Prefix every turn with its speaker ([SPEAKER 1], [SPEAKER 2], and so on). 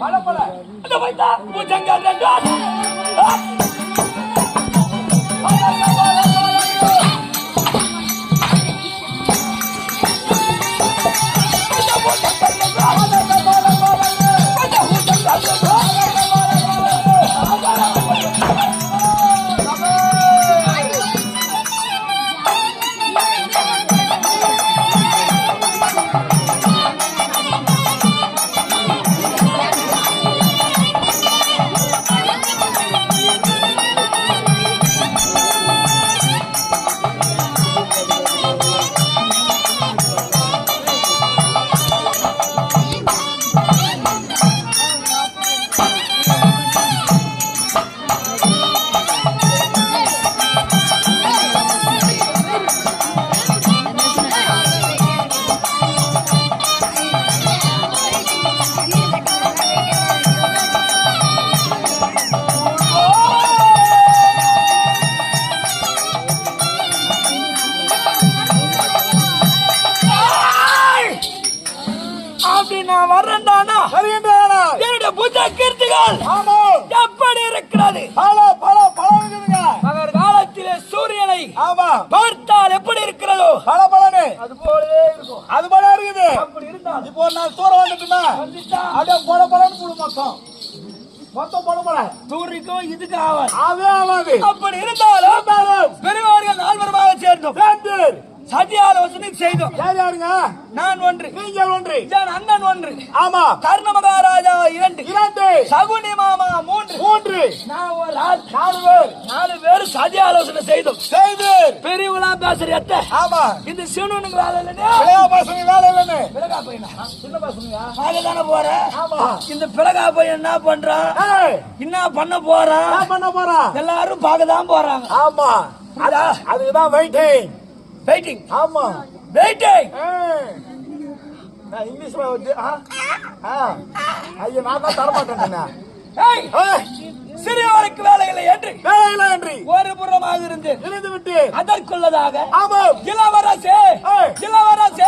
[SPEAKER 1] பல பல. அந்த பைத்தா பூஜங்கள் ரெண்டு அப்படி நான் வர்றேன்டானா?
[SPEAKER 2] வருகின்றன
[SPEAKER 1] என்னுடைய புஜ கீர்த்திகள்
[SPEAKER 2] ஆமா.
[SPEAKER 1] எப்படி இருக்கிறது?
[SPEAKER 2] பல பல இருக்குதுங்க.
[SPEAKER 1] மகர் காலத்திலே சூரியனை
[SPEAKER 2] ஆமா.
[SPEAKER 1] பார்த்தால் எப்படி இருக்கிறதோ?
[SPEAKER 2] பல பலனு.
[SPEAKER 1] அது போலவே இருக்கும்.
[SPEAKER 2] அது போல இருக்குது.
[SPEAKER 1] அப்படி இருந்தால்
[SPEAKER 2] இப்போ நாள் தூரம் வந்துட்டுனா
[SPEAKER 1] வந்துட்டா.
[SPEAKER 2] அப்படியே பொல பொலன்னு போடு மொத்தம். மொத்தம் பொல
[SPEAKER 1] சூரியக்கும் இதுக்கு ஆவாது.
[SPEAKER 2] அதே ஆகாது
[SPEAKER 1] அப்படி இருந்தாலும் பெரியவர்கள் நால்வரமாக சேர்ந்தோம்.
[SPEAKER 2] சேர்ந்து
[SPEAKER 1] சதி ஆலோசனை செய்தோம்.
[SPEAKER 2] யார் யாருங்க?
[SPEAKER 1] நான் ஒன்று.
[SPEAKER 2] நீங்கள் ஒன்று.
[SPEAKER 1] என் அண்ணன் ஒன்று.
[SPEAKER 2] ஆமா.
[SPEAKER 1] கர்ண மகாராஜா இரண்டு.
[SPEAKER 2] இரண்டு.
[SPEAKER 1] சகுனி மாமா மூன்று.
[SPEAKER 2] மூன்று.
[SPEAKER 1] நான் ஒரு ஆள்.
[SPEAKER 2] நாலு பேர்.
[SPEAKER 1] நாலு பேரும் சதி ஆலோசனை செய்தோம்.
[SPEAKER 2] செய்து.
[SPEAKER 1] பெரியவங்களா பேசுற எத்த?
[SPEAKER 2] ஆமா.
[SPEAKER 1] இந்த சிவனுக்கு வேலை இல்லைன்னா?
[SPEAKER 2] பசங்க வேலை இல்லைன்னு.
[SPEAKER 1] பிளகா பையனா?
[SPEAKER 2] சின்ன பசங்க.
[SPEAKER 1] நான் தானே போறேன்
[SPEAKER 2] ஆமா.
[SPEAKER 1] இந்த பிளகா பையன் என்ன பண்றான் என்ன பண்ண போறான்
[SPEAKER 2] பண்ண போறா?
[SPEAKER 1] எல்லாரும் பார்க்க தான் போறாங்க.
[SPEAKER 2] ஆமா.
[SPEAKER 1] அதா
[SPEAKER 2] அதுக்குதான் வெயிட்டிங்
[SPEAKER 1] வெயிட்டிங்
[SPEAKER 2] ஆமா
[SPEAKER 1] வெயிட்டிங்.
[SPEAKER 2] நான் இங்கிலீஷ்ல வந்து ஆ? ஆ. ஐயோ நான் தான் தரமாட்டேன்
[SPEAKER 1] ஏய் சிறியவருக்கு வேலை இல்லை என்று
[SPEAKER 2] வேலை இல்லை என்று
[SPEAKER 1] ஒரு புறமாக இருந்து
[SPEAKER 2] இருந்து விட்டு
[SPEAKER 1] அதற்குள்ளதாக
[SPEAKER 2] ஆமாம்
[SPEAKER 1] இளவரசே. இளவரசே